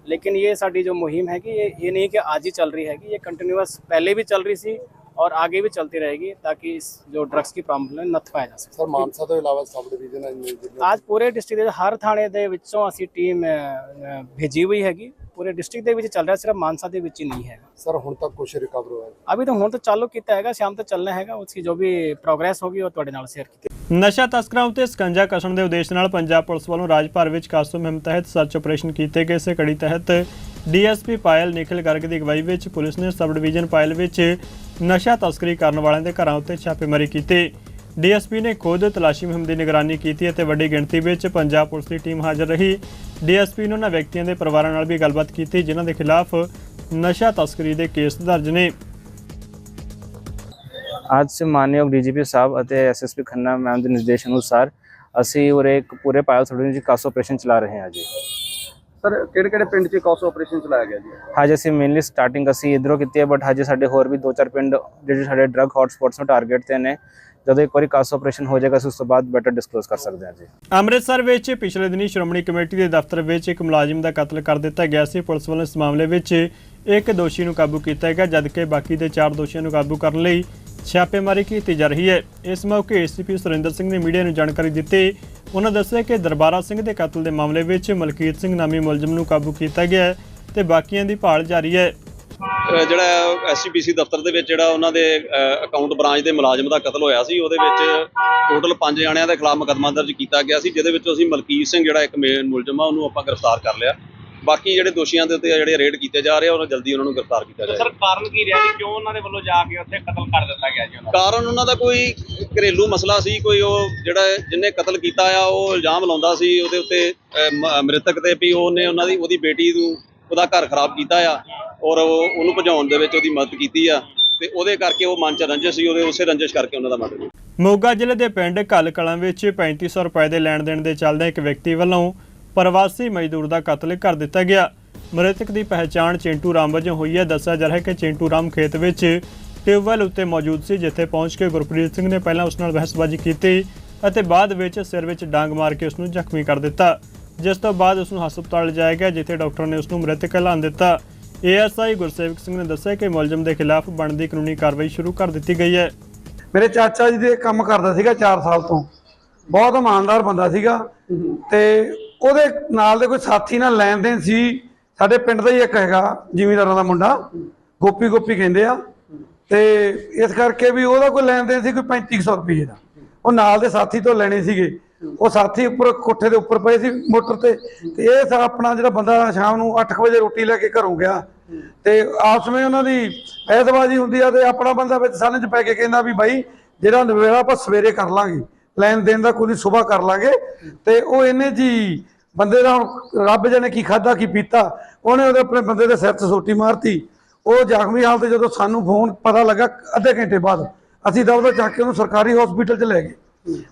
लेकिन ये साड़ी जो मुहिम हैगी ये ये नहीं कि आज ही चल रही हैगी ये कंटिन्यूस पहले भी चल रही थी और आगे भी चलती रहेगी ताकि इस जो ड्रग्स की ਪ੍ਰੋਬਲਮ ਨੂੰ ਨੱਥਵਾਇਆ ਜਾ ਸਕੇ ਸਰ ਮਾਨਸਾ ਤੋਂ ਇਲਾਵਾ ਸਬ ਡਿਵੀਜ਼ਨ ਅੱਜ ਪੂਰੇ ਡਿਸਟ੍ਰਿਕਟ ਦੇ ਹਰ ਥਾਣੇ ਦੇ ਵਿੱਚੋਂ ਅਸੀਂ ਟੀਮ ਭੇਜੀ ਹੋਈ ਹੈਗੀ ਪੂਰੇ ਡਿਸਟ੍ਰਿਕਟ ਦੇ ਵਿੱਚ ਚੱਲ ਰਿਹਾ ਸਿਰਫ ਮਾਨਸਾ ਦੇ ਵਿੱਚ ਹੀ ਨਹੀਂ ਹੈਗਾ ਸਰ ਹੁਣ ਤੱਕ ਕੁਝ ਰਿਕਵਰ ਹੋਇਆ ਅਭੀ ਤਾਂ ਹੁਣ ਤਾਂ ਚਾਲੂ ਕੀਤਾ ਹੈਗਾ ਸ਼ਾਮ ਤੱਕ ਚੱਲਣਾ ਹੈਗਾ ਉਸ ਦੀ ਜੋ ਵੀ ਪ੍ਰੋਗਰੈਸ ਹੋਗੀ ਉਹ ਤੁਹਾਡੇ ਨਾਲ ਸ਼ੇਅਰ ਕੀਤੀ ਨਸ਼ਾ ਤਸਕਰਾਂ ਉਤੇ ਸਕੰਜਾ ਕਸਣ ਦੇ ਉਦੇਸ਼ ਨਾਲ ਪੰਜਾਬ ਪੁਲਿਸ ਵੱਲੋਂ ਰਾਜ ਭਰ ਵਿੱਚ ਕਾਸਮ ਹਿੰਮ ਤਹਿਤ ਸਰਚ ਆਪਰੇਸ਼ਨ ਕੀਤੇ ਗਏ ਸੇ ਤਹਿਤ ਡੀਐਸਪੀ ਪਾਇਲ ਨਿਖਿਲ ਗਰਗ ਦੀ ਅਗਵਾਈ ਵਿੱਚ ਪੁਲਿਸ ਨੇ ਸਬ ਡਿਵੀਜ਼ਨ ਪਾਇਲ ਵਿੱਚ ਨਸ਼ਾ ਤਸਕਰੀ ਕਰਨ ਵਾਲਿਆਂ ਦੇ ਘਰਾਂ ਉੱਤੇ ਛਾਪੇਮਾਰੀ ਕੀਤੀ। ਡੀਐਸਪੀ ਨੇ ਖੁਦ ਤਲਾਸ਼ੀ ਮੁਹਿੰਮ ਦੀ ਨਿਗਰਾਨੀ ਕੀਤੀ ਅਤੇ ਵੱਡੀ ਗਿਣਤੀ ਵਿੱਚ ਪੰਜਾਬ ਪੁਲਿਸ ਦੀ ਟੀਮ ਹਾਜ਼ਰ ਰਹੀ। ਡੀਐਸਪੀ ਨੇ ਉਹਨਾਂ ਵਿਅਕਤੀਆਂ ਦੇ ਪਰਿਵਾਰਾਂ ਨਾਲ ਵੀ ਗੱਲਬਾਤ ਕੀਤੀ, ਜਿਨ੍ਹਾਂ ਦੇ ਖਿਲਾਫ ਨਸ਼ਾ ਤਸਕਰੀ ਦੇ ਕੇਸ ਦਰਜ ਨੇ। ਅੱਜ ਮਾਨਯੋਗ ਡੀਜੀਪੀ ਸਾਹਿਬ ਅਤੇ ਐਸਐਸਪੀ ਖੰਨਾ ਮੈਮ ਦੇ ਨਿਰਦੇਸ਼ ਅਨੁਸਾਰ ਅਸੀਂ ਉਰੇ ਇੱਕ ਪੂਰੇ ਪਾਇਲ ਸਟੂਡੀਓ ਵਿੱਚ ਕਾਸ ਆਪਰੇਸ਼ਨ ਚਲਾ ਰਹੇ ਹਾਂ ਜੀ। ਸਰ ਕਿਹੜੇ ਕਿਹੜੇ ਪਿੰਡ 'ਚ ਕਾਸ ਆਪਰੇਸ਼ਨ ਚਲਾਇਆ ਗਿਆ ਜੀ? ਹਜੇ ਅਸੀਂ ਮੇਨਲੀ ਸਟਾਰਟਿੰਗ ਅਸੀਂ ਇਧਰੋਂ ਕੀਤੀ ਹੈ ਬਟ ਹਜੇ ਸਾਡੇ ਹੋਰ ਵੀ ਦੋ ਚਾਰ ਪਿੰਡ ਜਿਹੜੇ ਸਾਡੇ ਡਰੱਗ ਹੌਟ ਸਪੌਟਸ ਨੂੰ ਟਾਰਗੇਟ ਤੇ ਨੇ ਜਦੋਂ ਇੱਕ ਵਾਰੀ ਕਾਸ ਆਪਰੇਸ਼ਨ ਹੋ ਜਾਏਗਾ ਅਸੀਂ ਉਸ ਤੋਂ ਬਾਅਦ ਬੈਟਰ ਡਿਸਕਲੋਜ਼ ਕਰ ਸਕਦੇ ਹਾਂ ਜੀ। ਅੰਮ੍ਰਿਤਸਰ ਵਿੱਚ ਪਿਛਲੇ ਦਿਨੀ ਸ਼੍ਰੋਮਣੀ ਕਮੇਟੀ ਦੇ ਦਫ਼ਤਰ ਵਿੱਚ ਇੱਕ ਮੁਲਾਜ਼ਮ ਦਾ ਕਤਲ ਕਰ ਦਿੱਤਾ ਗਿਆ ਸੀ। ਪੁਲਿਸ ਵੱਲੋਂ ਇਸ ਮਾਮਲੇ ਵਿੱਚ ਇੱਕ ਦੋਸ਼ੀ ਨੂੰ ਕਾਬੂ ਕੀਤਾ ਗਿਆ ਜਦਕਿ ਬਾਕੀ ਦੇ ਚਾਰ ਦੋਸ਼ੀਆਂ ਨੂੰ ਕਾਬੂ ਕਰਨ ਲਈ ਛਾਪੇਮਾਰੀ ਕੀਤੀ ਜਾ ਰਹੀ ਹੈ। ਇਸ ਮੌਕੇ ਏਸੀਪੀ ਸੁਰਿੰਦਰ ਸਿੰਘ ਨੇ ਮੀਡੀਆ ਨੂੰ ਜਾਣਕਾਰੀ ਦਿੱਤੀ। ਉਹਨਾਂ ਦੱਸਿਆ ਕਿ ਦਰਬਾਰਾ ਸਿੰਘ ਦੇ ਕਤਲ ਦੇ ਮਾਮਲੇ ਵਿੱਚ ਮਲਕੀਤ ਸਿੰਘ ਨਾਮੀ ਮੁਲਜ਼ਮ ਨੂੰ ਕਾਬੂ ਕੀਤਾ ਗਿਆ ਹੈ ਤੇ ਬਾਕੀਆਂ ਦੀ ਭਾਲ ਜਾਰੀ ਹੈ। ਅਹ ਜਿਹੜਾ ਐਸਸੀਪੀਸੀ ਦਫ਼ਤਰ ਦੇ ਵਿੱਚ ਜਿਹੜਾ ਉਹਨਾਂ ਦੇ ਅਕਾਊਂਟ ਬ੍ਰਾਂਚ ਦੇ ਮੁਲਾਜ਼ਮ ਦਾ ਕਤਲ ਹੋਇਆ ਸੀ, ਉਹਦੇ ਵਿੱਚ ਟੋਟਲ 5 ਜਣਿਆਂ ਦੇ ਖਿਲਾਫ ਮੁਕੱਦਮਾ ਦਰਜ ਕੀਤਾ ਗਿਆ ਸੀ, ਜਿਹਦੇ ਵਿੱਚੋਂ ਅਸੀਂ ਮਲਕੀਤ ਸਿੰਘ ਜਿਹੜਾ ਇੱਕ ਮੇਨ ਮੁਲਜ਼ਮ ਆ, ਉਹਨੂੰ ਆਪਾਂ ਗ੍ਰਿਫਤਾਰ ਕਰ ਲਿਆ। ਬਾਕੀ ਜਿਹੜੇ ਦੋਸ਼ੀਆਂ ਦੇ ਉੱਤੇ ਜਿਹੜੇ ਰੇਡ ਕੀਤੇ ਜਾ ਰਹੇ ਆ ਉਹਨਾਂ ਜਲਦੀ ਉਹਨਾਂ ਨੂੰ ਗ੍ਰਿਫਤਾਰ ਕੀਤਾ ਜਾਏਗਾ ਕਾਰਨ ਕੀ ਰਿਹਾ ਜੀ? ਕਿਉਂ ਉਹਨਾਂ ਦੇ ਵੱਲੋਂ ਜਾ ਕੇ ਉੱਥੇ ਕਤਲ ਕਰ ਦਿੱਤਾ ਗਿਆ ਜੀ ਉਹਨਾਂ ਕਾਰਨ ਉਹਨਾਂ ਦਾ ਕੋਈ ਘਰੇਲੂ ਮਸਲਾ ਸੀ ਕੋਈ ਉਹ ਜਿਹੜਾ ਜਿਹਨੇ ਕਤਲ ਕੀਤਾ ਆ ਉਹ ਇਲਜ਼ਾਮ ਲਾਉਂਦਾ ਸੀ ਉਹਦੇ ਉੱਤੇ ਮ੍ਰਿਤਕ ਤੇ ਵੀ ਉਹਨੇ ਉਹਨਾਂ ਦੀ ਉਹਦੀ ਬੇਟੀ ਨੂੰ ਉਹਦਾ ਘਰ ਖਰਾਬ ਕੀਤਾ ਆ ਔਰ ਉਹ ਉਹਨੂੰ ਭਜਾਉਣ ਦੇ ਵਿੱਚ ਉਹਦੀ ਮਦਦ ਕੀਤੀ ਆ ਤੇ ਉਹਦੇ ਕਰਕੇ ਉਹ ਮਨ ਚ ਰੰਜਿਸ਼ ਸੀ ਉਹਦੇ ਉਸੇ ਰੰਜਿਸ਼ ਕਰਕੇ ਉਹਨਾਂ ਦਾ ਮਰਡਰ ਮੋਗਾ ਜ਼ਿਲ੍ਹੇ ਦੇ ਪਿੰਡ ਘੱਲ ਕਲਾਂ ਵਿੱਚ 3500 ਰੁਪਏ ਦੇ ਲੈਣ ਦੇਣ ਦੇ ਚੱਲਦੇ ਇੱਕ ਵਿਅਕਤੀ ਵੱਲੋਂ ਪ੍ਰਵਾਸੀ ਮਜ਼ਦੂਰ ਦਾ ਕਤਲ ਕਰ ਦਿੱਤਾ ਗਿਆ। ਮ੍ਰਿਤਕ ਦੀ ਪਹਿਚਾਣ ਚਿੰਟੂ ਰਾਮ ਵਜੋਂ ਹੋਈ ਹੈ। ਦੱਸਿਆ ਜਾ ਰਿਹਾ ਹੈ ਕਿ ਚਿੰਟੂ ਰਾਮ ਖੇਤ ਵਿੱਚ ਟਿਊਬਵੈਲ ਉੱਤੇ ਮੌਜੂਦ ਸੀ ਜਿੱਥੇ ਪਹੁੰਚ ਕੇ ਗੁਰਪ੍ਰੀਤ ਸਿੰਘ ਨੇ ਪਹਿਲਾਂ ਉਸ ਨਾਲ ਬਹਿਸਬਾਜ਼ੀ ਕੀਤੀ ਅਤੇ ਬਾਅਦ ਵਿੱਚ ਸਿਰ ਵਿੱਚ ਡਾਂਗ ਮਾਰ ਕੇ ਉਸ ਨੂੰ ਜ਼ਖਮੀ ਕਰ ਦਿੱਤਾ। ਜਿਸ ਤੋਂ ਬਾਅਦ ਉਸ ਨੂੰ ਹਸਪਤਾਲ ਲਿਜਾਇਆ ਗਿਆ ਜਿੱਥੇ ਡਾਕਟਰ ਨੇ ਉਸ ਨੂੰ ਮ੍ਰਿਤਕ ਐਲਾਨ ਦਿੱਤਾ। ਏਐਸਆਈ ਗੁਰਸੇਵਕ ਸਿੰਘ ਨੇ ਦੱਸਿਆ ਕਿ ਮੁਲਜ਼ਮ ਦੇ ਖਿਲਾਫ ਬਣਦੀ ਕਾਨੂੰਨੀ ਕਾਰਵਾਈ ਸ਼ੁਰੂ ਕਰ ਦਿੱਤੀ ਗਈ ਹੈ। ਮੇਰੇ ਚਾਚਾ ਜੀ ਦੇ ਕੰਮ ਕਰਦਾ ਸੀਗਾ 4 ਸਾਲ ਤੋਂ। ਬਹੁਤ ਇਮਾਨਦਾਰ ਬੰਦਾ ਸੀਗਾ ਤੇ ਉਹਦੇ ਨਾਲ ਦੇ ਕੋਈ ਸਾਥੀ ਨਾਲ ਲੈਣ ਦੇਣ ਸੀ। ਸਾਡੇ ਪਿੰਡ ਦਾ ਹੀ ਇੱਕ ਹੈਗਾ, ਜ਼ਿਮੀਂਦਾਰਾਂ ਦਾ ਮੁੰਡਾ। ਗੋਪੀ ਗੋਪੀ ਕਹਿੰਦੇ ਆ। ਤੇ ਇਸ ਕਰਕੇ ਵੀ ਉਹਦਾ ਕੋਈ ਲੈਣ ਦੇਣ ਸੀ ਕੋਈ 3500 ਰੁਪਏ ਦਾ। ਉਹ ਨਾਲ ਦੇ ਸਾਥੀ ਤੋਂ ਲੈਣੇ ਸੀਗੇ। ਉਹ ਸਾਥੀ ਉੱਪਰ ਕੋਠੇ ਦੇ ਉੱਪਰ ਪਏ ਸੀ ਮੋਟਰ ਤੇ। ਤੇ ਇਹ ਸਾ ਆਪਣਾ ਜਿਹੜਾ ਬੰਦਾ ਸ਼ਾਮ ਨੂੰ 8 ਵਜੇ ਰੋਟੀ ਲੈ ਕੇ ਘਰੋਂ ਗਿਆ। ਤੇ ਆਪਸ ਵਿੱਚ ਉਹਨਾਂ ਦੀ ਐਤਬਾਜੀ ਹੁੰਦੀ ਆ ਤੇ ਆਪਣਾ ਬੰਦਾ ਵਿੱਚ ਸਾਨੇ ਚ ਪੈ ਕੇ ਕਹਿੰਦਾ ਵੀ ਬਾਈ, ਜਿਹੜਾ ਨਵੇੜਾ ਆਪਾਂ ਸਵੇਰੇ ਕਰ ਲਾਂਗੇ। ਲੈਣ ਦੇਣ ਦਾ ਕੋਈ ਸਵੇਰ ਕਰ ਲਾਂਗੇ। ਤੇ ਉਹ ਇਹਨੇ ਜੀ ਬੰਦੇ ਦਾ ਹੁਣ ਰੱਬ ਜਾਣੇ ਕੀ ਖਾਦਾ ਕੀ ਪੀਤਾ। ਉਹਨੇ ਉਹਦੇ ਆਪਣੇ ਬੰਦੇ ਦੇ ਸਿਰ 'ਚ ਸੋਟੀ ਮਾਰਤੀ। ਉਹ ਜ਼ਖਮੀ ਹਾਲਤ 'ਚ ਜਦੋਂ ਸਾਨੂੰ ਫੋਨ ਪਤਾ ਲੱਗਾ ਅੱਧੇ ਘੰਟੇ ਬਾਅਦ, ਅਸੀਂ ਦਵਦਾ ਚੱਕ ਕੇ ਉਹਨੂੰ ਸਰਕਾਰੀ ਹਸਪੀਟਲ 'ਚ ਲੈ ਗਏ।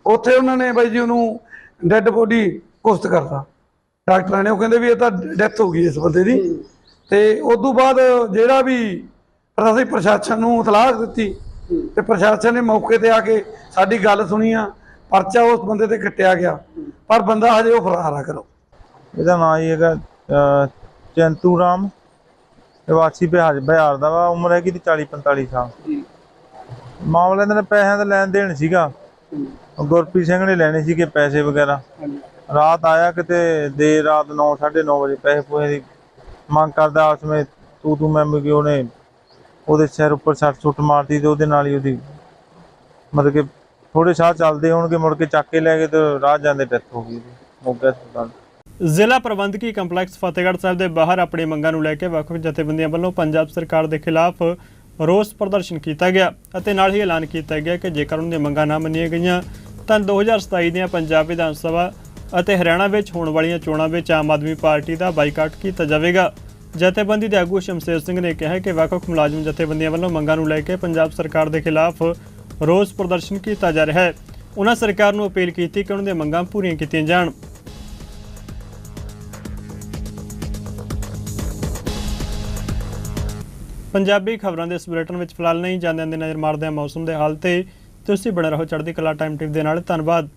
ਉੱਥੇ ਉਹਨਾਂ ਨੇ ਬਾਈ ਜੀ ਉਹਨੂੰ ਡੈੱਡ ਬੋਡੀ ਕੁਸਤ ਕਰਤਾ। ਡਾਕਟਰਾਂ ਨੇ ਉਹ ਕਹਿੰਦੇ ਵੀ ਇਹ ਤਾਂ ਡੈਥ ਹੋ ਗਈ ਇਸ ਬੰਦੇ ਦੀ। ਤੇ ਉਸ ਤੋਂ ਬਾਅਦ ਜਿਹੜਾ ਵੀ ਅਸੀਂ ਪ੍ਰਸ਼ਾਸਨ ਨੂੰ ਇਤਲਾਹ ਦਿੱਤੀ, ਤੇ ਪ੍ਰਸ਼ਾਸਨ ਨੇ ਮੌਕੇ ਤੇ ਆ ਕੇ ਸਾਡੀ ਗੱਲ ਸੁਣੀ ਆ। ਪਰਚਾ ਉਸ ਬੰਦੇ ਤੇ ਕੱਟਿਆ ਗਿਆ। ਪਰ ਬੰਦਾ ਹਜੇ ਉਹ ਫਰਾਰ ਆ ਕਰੋ। ਇਹਦਾ ਨਾਂ ਹੀ ਹੈਗਾ ਚੰਤੂ ਰਾਮ। ਨਿਵਾਸੀ ਬਿਹਾਰ ਬਿਹਾਰ ਦਾ ਵਾ ਉਮਰ ਹੈਗੀ ਦੀ 40 45 ਸਾਲ। ਮਾਮਲਾ ਇਹਨਾਂ ਨੇ ਪੈਸਿਆਂ ਦਾ ਲੈਣ ਦੇਣ ਸੀਗਾ। ਗੁਰਪ੍ਰੀਤ ਸਿੰਘ ਨੇ ਲੈਣੇ ਸੀਗੇ ਪੈਸੇ ਵਗੈਰਾ। ਰਾਤ ਆਇਆ ਕਿਤੇ ਦੇਰ ਰਾਤ 9 9:30 ਵਜੇ ਪੈਸੇ ਪੂਸੇ ਦੀ ਮੰਗ ਕਰਦਾ ਉਸ ਵਿੱਚ ਤੂੰ ਤੂੰ ਮੈਂ ਕਿ ਉਹਨੇ ਉਹਦੇ ਸਿਰ ਉੱਪਰ ਸੱਟ ਸੁੱਟ ਮਾਰਤੀ ਤੇ ਉਹਦੇ ਨਾਲ ਹੀ ਉਹਦੀ ਮਤਲਬ ਕਿ ਥੋੜੇ ਸਾਹ ਚੱਲਦੇ ਹੋਣਗੇ, ਮੁੜ ਕੇ ਚੱਕ ਕੇ ਲੈ ਗਏ ਤੇ ਰਾਹ ਜਾਂਦੇ ਡੈਥ ਹੋ ਗਈ ਮੋਗਾ ਹਸਪਤਾਲ। ਜ਼ਿਲ੍ਹਾ ਪ੍ਰਬੰਧਕੀ ਕੰਪਲੈਕਸ ਫਤਿਹਗੜ੍ਹ ਸਾਹਿਬ ਦੇ ਬਾਹਰ ਆਪਣੀ ਮੰਗਾਂ ਨੂੰ ਲੈ ਕੇ ਵੱਖ-ਵੱਖ ਜਥੇਬੰਦੀਆਂ ਵੱਲੋਂ ਪੰਜਾਬ ਸਰਕਾਰ ਦੇ ਖਿਲਾਫ ਰੋਸ ਪ੍ਰਦਰਸ਼ਨ ਕੀਤਾ ਗਿਆ ਅਤੇ ਨਾਲ ਹੀ ਐਲਾਨ ਕੀਤਾ ਗਿਆ ਕਿ ਜੇਕਰ ਉਹਨਾਂ ਦੀਆਂ ਮੰਗਾਂ ਨਾ ਮੰਨੀਆਂ ਗਈਆਂ, ਤਾਂ 2027 ਦੀਆਂ ਪੰਜਾਬ ਵਿਧਾਨ ਸਭਾ ਅਤੇ ਹਰਿਆਣਾ ਵਿੱਚ ਹੋਣ ਵਾਲੀਆਂ ਚੋਣਾਂ ਵਿੱਚ ਆਮ ਆਦਮੀ ਪਾਰਟੀ ਦਾ ਬਾਈਕਾਟ ਕੀਤਾ ਜਾਵੇਗਾ। ਜਥੇਬੰਦੀ ਦੇ ਆਗੂ ਸ਼ਮਸ਼ੇਰ ਸਿੰਘ ਨੇ ਕਿਹਾ ਕਿ ਵੱਖ-ਵੱਖ ਮੁਲਾਜ਼ਮ ਜਥੇਬੰਦੀਆਂ ਵੱਲੋਂ ਮੰਗਾਂ ਨੂੰ ਲੈ ਕੇ ਪੰਜਾਬ ਸਰਕਾਰ ਦੇ ਖਿਲਾਫ ਰੋਸ ਪ੍ਰਦਰਸ਼ਨ ਕੀਤਾ ਜਾ ਰਿਹਾ ਹੈ। ਉਹਨਾਂ ਸਰਕਾਰ ਨੂੰ ਅਪੀਲ ਕੀਤੀ ਕਿ ਉਹਨਾਂ ਦੀਆਂ ਮੰਗਾਂ ਪੂਰੀਆਂ ਕੀਤੀਆਂ ਜਾਣ। ਪੰਜਾਬੀ ਖਬਰਾਂ ਦੇ ਇਸ ਬੁਲੇਟਿਨ ਵਿੱਚ ਫਿਲਹਾਲ ਨਹੀਂ ਜਾਂਦੇ ਨਜ਼ਰ ਮਾਰਦੇ ਹਾਂ ਮੌਸਮ ਦੇ ਹਾਲ ਤੇ। ਤੁਸੀਂ ਬਣੇ ਰਹੋ ਚੜ੍ਹਦੀ ਕਲਾ ਟਾਈਮ ਟਿਪ ਦੇ ਨਾਲ। ਧੰਨਵਾਦ।